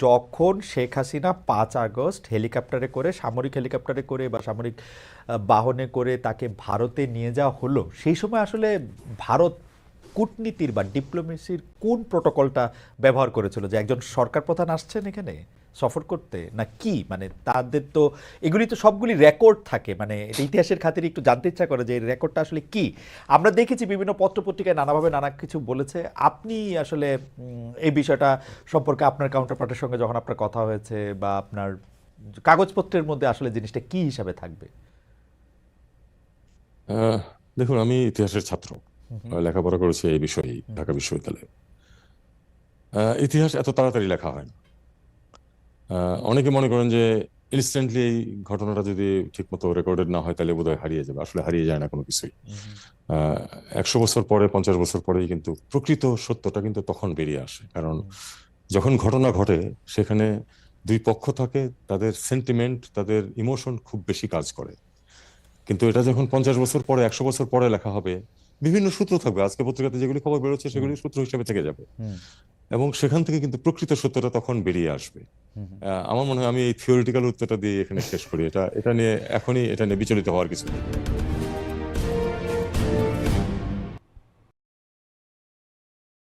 যখন শেখ হাসিনা পাঁচ আগস্ট হেলিকপ্টারে করে, সামরিক হেলিকপ্টারে করে বা সামরিক বাহনে করে তাকে ভারতে নিয়ে যাওয়া হলো, সেই সময় আসলে ভারত কূটনীতির বা ডিপ্লোমেসির কোন প্রোটোকলটা ব্যবহার করেছিল? যে একজন সরকার প্রধান আসছেন এখানে? সফর করতে? না কি? মানে তাদের তো এগুলি তো সবগুলি রেকর্ড থাকে। মানে এটা ইতিহাসের খাতিরে একটু জানতে ইচ্ছা করে যে এই রেকর্ডটা আসলে কি? আমরা দেখেছি বিভিন্ন পত্রপত্রিকায় নানাভাবে নানা কিছু বলেছে। আপনি আসলে এই বিষয়টা সম্পর্কে আপনার কাউন্টার পার্টের সঙ্গে যখন আপনার কথা হয়েছে বা আপনার কাগজপত্রের মধ্যে আসলে জিনিসটা কি হিসাবে থাকবে? দেখুন আমি ইতিহাসের ছাত্র। লেখাপড়া করেছি এই বিষয়ে ঢাকা বিশ্ববিদ্যালয়ে। ইতিহাস এত তাড়াতাড়ি লেখা হয় না। অনেকে মনে করেন যে ইনস্ট্যান্টলি এই ঘটনাটা যদি ঠিকমতো রেকর্ডেড না হয় তাহলে বোধহয় হারিয়ে যাবে। আসলে হারিয়ে যায় না কোনো কিছুই। আহ, একশো বছর পরে পঞ্চাশ বছর পরেই কিন্তু প্রকৃত সত্যটা কিন্তু তখন বেরিয়ে আসে। কারণ যখন ঘটনা ঘটে সেখানে দুই পক্ষ থাকে তাদের সেন্টিমেন্ট তাদের ইমোশন খুব বেশি কাজ করে। কিন্তু এটা যখন পঞ্চাশ বছর পরে একশো বছর পরে লেখা হবে বিভিন্ন সূত্র থাকবে। আজকে পত্রিকাতে যেগুলি খবর বেরোচ্ছে সেগুলি সূত্র হিসেবে থেকে যাবে। এবং সেখান থেকে কিন্তু প্রকৃত সত্যটা তখন বেরিয়ে আসবে। আমার মনে হয় আমি এই থিওরিটিক্যাল উত্তরটা দিয়ে এখানে শেষ করি। এটা এটা নিয়ে এখনই এটা নিয়ে বিচলিত হওয়ার কিছু নেই।